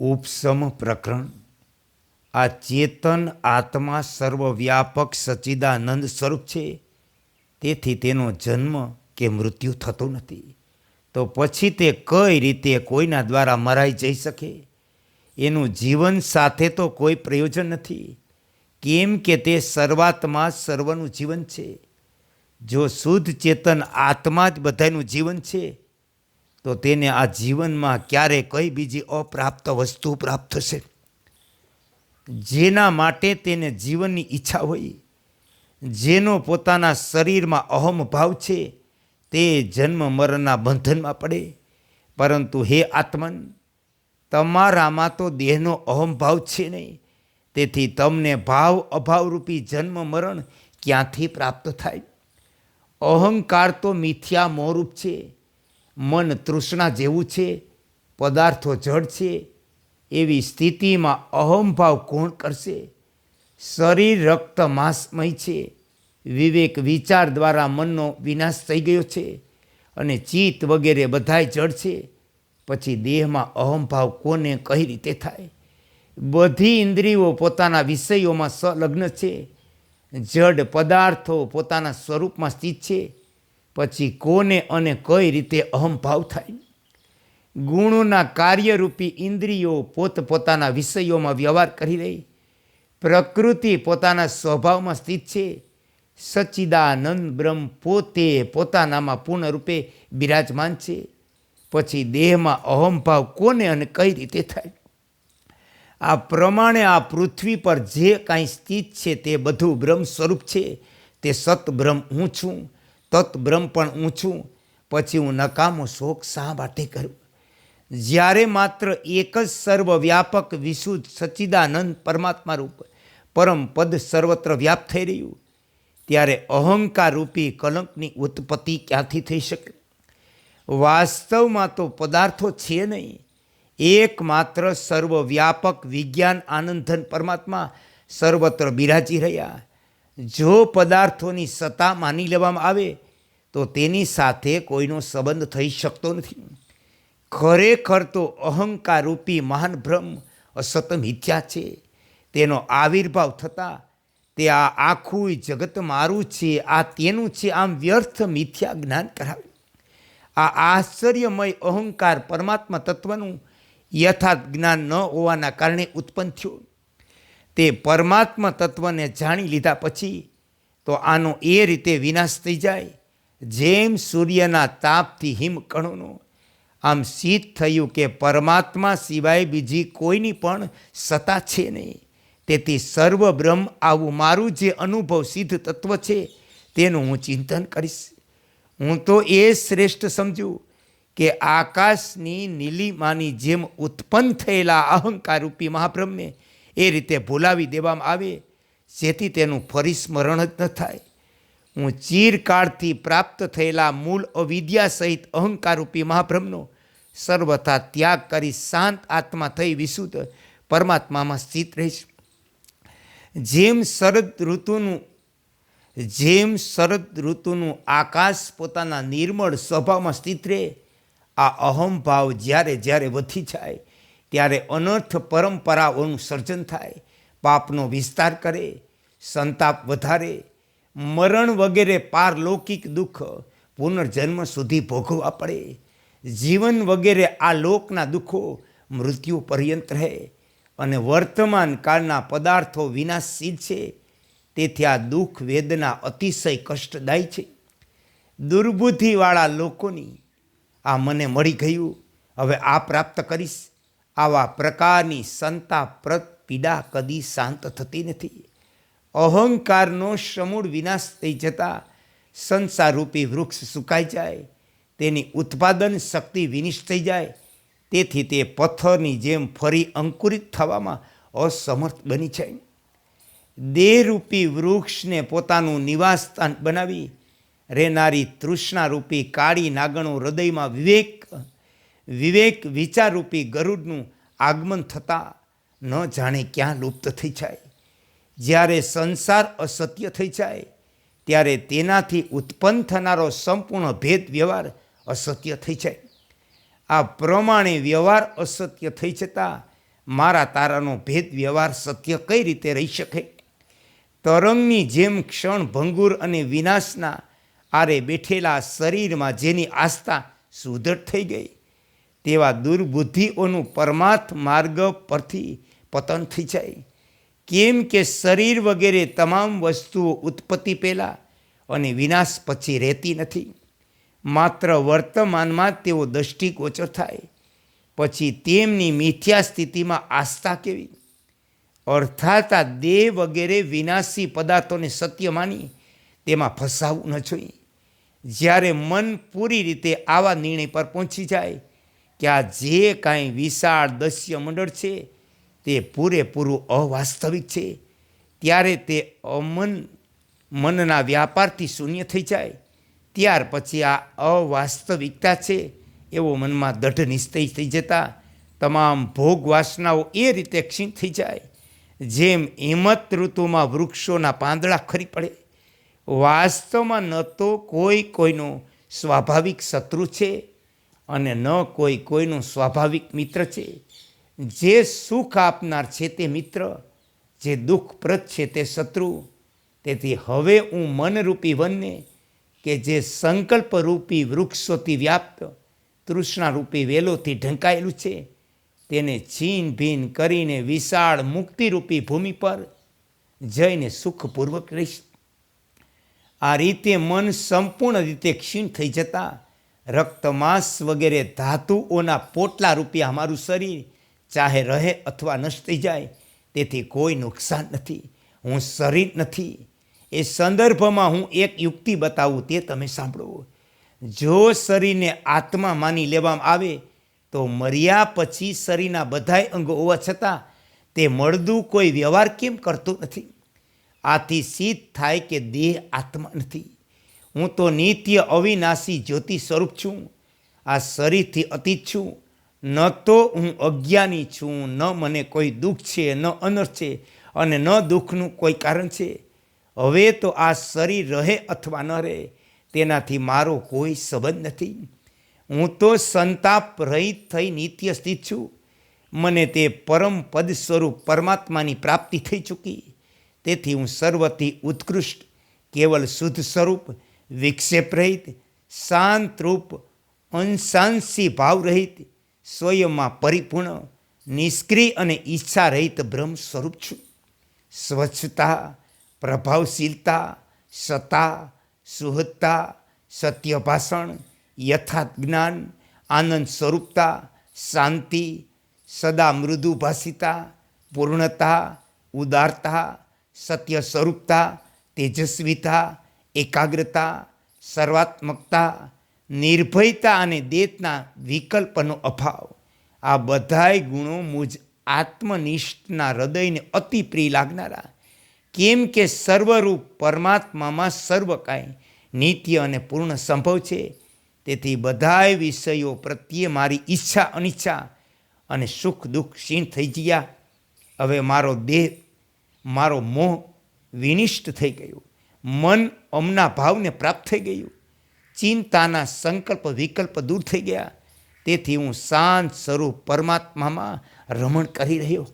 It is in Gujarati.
ઉપસમ પ્રકરણ. આ ચેતન આત્મા સર્વવ્યાપક સચ્ચિદાનંદ સ્વરૂપ છે. તેથી તેનો જન્મ કે મૃત્યુ થતો નથી. તો પછી તે કઈ રીતે કોઈના દ્વારા મરાઈ જઈ શકે? એનું જીવન સાથે તો કોઈ પ્રયોજન નથી. કેમ કે તે સર્વાત્મા સર્વનું જીવન છે. જો શુદ્ધ ચેતન આત્મા જ બધાનું જીવન છે તો તેને આ જીવનમાં ક્યારે કઈ બીજી અપ્રાપ્ત વસ્તુ પ્રાપ્ત થશે? જેના માટે તેને જીવનની ઈચ્છા હોય, જેનો પોતાના શરીરમાં અહમ ભાવ છે, તે જન્મ મરણના બંધનમાં પડે. પરંતુ હે આત્મન, તમારામાં તો દેહનો અહમ ભાવ છે નહીં. તેથી તમને ભાવ અભાવરૂપી જન્મ મરણ ક્યાંથી પ્રાપ્ત થાય? અહંકાર તો મિથ્યા મોહરૂપ છે. મન તૃષ્ણા જેવું છે, પદાર્થો જડ છે, એવી સ્થિતિમાં અહંભાવ કોણ કરશે? શરીર રક્ત માંસમય છે, વિવેક વિચાર દ્વારા મનનો વિનાશ થઈ ગયો છે અને ચિત્ત વગેરે બધાય જડ છે. પછી દેહમાં અહંભાવ કોને કઈ રીતે થાય? બધી ઇન્દ્રિયો પોતાના વિષયોમાં સંલગ્ન છે. જડ પદાર્થો પોતાના સ્વરૂપમાં સ્થિત છે. પછી કોને અને કઈ રીતે અહંભાવ થાય? ગુણોના કાર્યરૂપી ઇન્દ્રિયો પોતપોતાના વિષયોમાં વ્યવહાર કરી રહી પ્રકૃતિ પોતાના સ્વભાવમાં સ્થિત છે. સચ્ચિદાનંદ બ્રહ્મ પોતે પોતાનામાં પૂર્ણરૂપે બિરાજમાન છે. પછી દેહમાં અહંભાવ કોને અને કઈ રીતે થાય? આ પ્રમાણે આ પૃથ્વી પર જે કાંઈ સ્થિત છે તે બધું બ્રહ્મ સ્વરૂપ છે. તે સત બ્રહ્મ હું છું. તત બ્રહ્મ પણ ઊંચું પછી હું નકામો શોક શા માટે કરું? જ્યારે માત્ર એક જ સર્વવ્યાપક વિશુદ્ધ સચ્ચિદાનંદ પરમાત્મા રૂપ પરમ પદ સર્વત્ર વ્યાપ થઈ રહ્યું, ત્યારે અહંકાર રૂપી કલંકની ઉત્પત્તિ ક્યાંથી થઈ શકે? વાસ્તવમાં તો પદાર્થો છે નહીં. એકમાત્ર સર્વવ્યાપક વિજ્ઞાન આનંદન પરમાત્મા સર્વત્ર બિરાજી રહ્યા. જો પદાર્થોની સત્તા માની લેવામાં આવે, તો તેની સાથે કોઈનો સંબંધ થઈ શકતો નથી. ખરેખર તો અહંકાર રૂપી મહાન બ્રહ્મ અસત મિથ્યા છે. તેનો આવિર્ભાવ થતાં તે આ આખું જગત મારું છે, આ તેનું છે, આમ વ્યર્થ મિથ્યા જ્ઞાન કરાવે. આ આશ્ચર્યમય અહંકાર પરમાત્મા તત્વનું યથાર્થ જ્ઞાન ન હોવાના કારણે ઉત્પન્ન થયું. તે પરમાત્મા તત્વને જાણી લીધા પછી તો આનો એ રીતે વિનાશ થઈ જાય. જેમ સૂર્યના તાપથી હિમકણોનો, આમ સિદ્ધ થયું કે પરમાત્મા સિવાય બીજી કોઈની પણ સત્તા છે નહીં. તેથી સર્વ બ્રહ્મ આવું મારું જે અનુભવ સિદ્ધ તત્વ છે તેનું હું ચિંતન કરીશ. હું તો એ શ્રેષ્ઠ સમજું કે આકાશની નીલિમાની જેમ ઉત્પન્ન થયેલા અહંકારરૂપી મહાબ્રહ્મને એ રીતે ભૂલાવી દેવામાં આવે, જેથી તેનું ફરી સ્મરણ જ ન થાય. હું ચીરકાળથી પ્રાપ્ત થયેલા મૂળ અવિદ્યા સહિત અહંકારરૂપી મહાબ્રહ્મનો સર્વથા ત્યાગ કરી શાંત આત્મા થઈ વિશુદ્ધ પરમાત્મામાં સ્થિત રહીશ. જેમ શરદ ઋતુનું, જેમ શરદ ઋતુનું આકાશ પોતાના નિર્મળ સ્વભાવમાં સ્થિત રહે, આ અહમભાવ જ્યારે જ્યારે વધી જાય ત્યારે અનર્થ પરંપરાઓનું સર્જન થાય, પાપનો વિસ્તાર કરે, સંતાપ વધારે, મરણ વગેરે પારલૌકિક દુઃખ પુનર્જન્મ સુધી ભોગવવા પડે. જીવન વગેરે આ લોકના દુઃખો મૃત્યુ પર્યંત રહે અને વર્તમાન કાળના પદાર્થો વિનાશશીલ છે. તેથી આ દુઃખ વેદના અતિશય કષ્ટદાયી છે. દુર્બુદ્ધિવાળા લોકોની આ મને મળી ગયું, હવે આ પ્રાપ્ત કરીશ. આવા પ્રકારની સંતાપ્રત પીડા કદી શાંત થતી નથી. અહંકારનો સમૂળ વિનાશ થઈ જતાં સંસારરૂપી વૃક્ષ સુકાઈ જાય, તેની ઉત્પાદન શક્તિ વિનિષ્ટ થઈ જાય, તેથી તે પથ્થરની જેમ ફરી અંકુરિત થવામાં અસમર્થ બની જાય. દેહરૂપી વૃક્ષને પોતાનું નિવાસ સ્થાન બનાવી, રહેનારી તૃષ્ણારૂપી કાળી નાગણો હૃદયમાં વિવેક વિવેક વિચારરૂપી ગરુડનું આગમન થતાં ન જાણે ક્યાં લુપ્ત થઈ જાય. જ્યારે સંસાર અસત્ય થઈ જાય, ત્યારે તેનાથી ઉત્પન્ન થનારો સંપૂર્ણ ભેદ વ્યવહાર અસત્ય થઈ જાય. આ પ્રમાણે વ્યવહાર અસત્ય થઈ જતાં મારા તારાનો ભેદ વ્યવહાર સત્ય કઈ રીતે રહી શકે? તરંગની જેમ ક્ષણ ભંગુર અને વિનાશના આરે બેઠેલા શરીરમાં જેની આસ્થા સુદૃઢ થઈ ગઈ. તેવા દુર્બુદ્ધિઓનું પરમાર્થ માર્ગ પરથી પતન થઈ જાય. કેમ કે શરીર વગેરે તમામ વસ્તુઓ ઉત્પત્તિ પહેલાં અને વિનાશ પછી રહેતી નથી. માત્ર વર્તમાનમાં તેઓ દૃષ્ટિગોચર થાય. પછી તેમની મિથ્યા સ્થિતિમાં આસ્થા કેવી? અર્થાત આ દેહ વગેરે વિનાશી પદાર્થોને સત્ય માની તેમાં ફસાવવું ન જોઈએ. જ્યારે મન પૂરી રીતે આવા નિર્ણય પર પહોંચી જાય કે આ જે કાંઈ વિશાળ દસ્ય મંડળ છે, તે પૂરેપૂરું અવાસ્તવિક છે. ત્યારે તે અમન મનના વ્યાપારથી શૂન્ય થઈ જાય. ત્યાર પછી આ અવાસ્તવિકતા છે, એવો મનમાં દઢ નિશ્ચય થઈ જતા તમામ ભોગ વાસનાઓ એ રીતે ક્ષીણ થઈ જાય. જેમ હિંમત ઋતુમાં વૃક્ષોના પાંદડા ખરી પડે. વાસ્તવમાં ન તો કોઈ કોઈનો સ્વાભાવિક શત્રુ છે. અને ન કોઈ કોઈનું સ્વાભાવિક મિત્ર છે. જે સુખ આપનાર છે તે મિત્ર, જે દુઃખપ્રદ છે તે શત્રુ. તેથી હવે હું મનરૂપી વનને, કે જે સંકલ્પરૂપી વૃક્ષોથી વ્યાપ્ત, તૃષ્ણારૂપી વેલોથી ઢંકાયેલું છે, તેને છીન ભીન કરીને વિશાળ મુક્તિરૂપી ભૂમિ પર જઈને સુખપૂર્વક રહીશ. આ રીતે મન સંપૂર્ણ રીતે ક્ષીણ થઈ જતા રક્ત માંસ વગેરે ધાતુઓના પોટલા રૂપિયા અમારું શરીર ચાહે રહે અથવા નષ્ટ થઈ જાય, તેથી કોઈ નુકસાન નથી. હું શરીર નથી. એ સંદર્ભમાં હું એક યુક્તિ બતાવું, તે તમે સાંભળો. જો શરીરને આત્મા માની લેવામાં આવે, તો મર્યા પછી શરીરના બધાય અંગો હોવા છતાં તે મળદું કોઈ વ્યવહાર કેમ કરતું નથી? આથી સિદ્ધ થાય કે દેહ આત્મા નથી. હું તો નિત્ય અવિનાશી જ્યોતિ સ્વરૂપ છું. આ શરીરથી અતીત છું. ન તો હું અજ્ઞાની છું. ન મને કોઈ દુઃખ છે, ન અનર્થ છે અને ન દુઃખનું કોઈ કારણ છે. હવે તો આ શરીર રહે અથવા ન રહે તેનાથી મારો કોઈ સંબંધ નથી. હું તો સંતાપ રહિત થઈ નિત્ય સ્થિત છું. મને તે પરમ પદ સ્વરૂપ પરમાત્માની પ્રાપ્તિ થઈ ચૂકી. તેથી હું સર્વથી ઉત્કૃષ્ટ, કેવલ શુદ્ધ સ્વરૂપ વિક્ષેપ રહિત શાંત રૂપ અંશાંશી ભાવ રહિત, સ્વયંમાં પરિપૂર્ણ, નિષ્ક્રિય અને ઈચ્છા રહિત બ્રહ્મ સ્વરૂપ છું. સ્વચ્છતા, પ્રભાવશીલતા, સત્તા સુહદતા સત્ય ભાષણ યથાર્થ જ્ઞાન, આનંદ સ્વરૂપતા, શાંતિ, સદા મૃદુભાષિતા પૂર્ણતા, ઉદારતા, સત્ય સ્વરૂપતા, તેજસ્વીતા એકાગ્રતા, સર્વાત્મકતા, નિર્ભયતા અને દેતના વિકલ્પનો અભાવ. આ બધાય ગુણો મુજ આત્મનિષ્ઠના હૃદયને અતિ પ્રિય લાગનારા. કેમ કે સર્વરૂપ પરમાત્મામાં સર્વ કાંઈ નિત્ય અને પૂર્ણ સંભવ છે. તેથી બધાય વિષયો પ્રત્યે મારી ઈચ્છા અનિચ્છા અને સુખ દુઃખ ક્ષીણ થઈ ગયા. હવે મારો દેહ, મારો મોહ વિનિષ્ટ થઈ ગયો. મન અમના ભાવને પ્રાપ્ત થઈ ગયું. ચિંતાના સંકલ્પ, વિકલ્પ દૂર થઈ ગયા. તેથી હું શાંત સ્વરૂપ પરમાત્મામાં રમણ કરી રહ્યો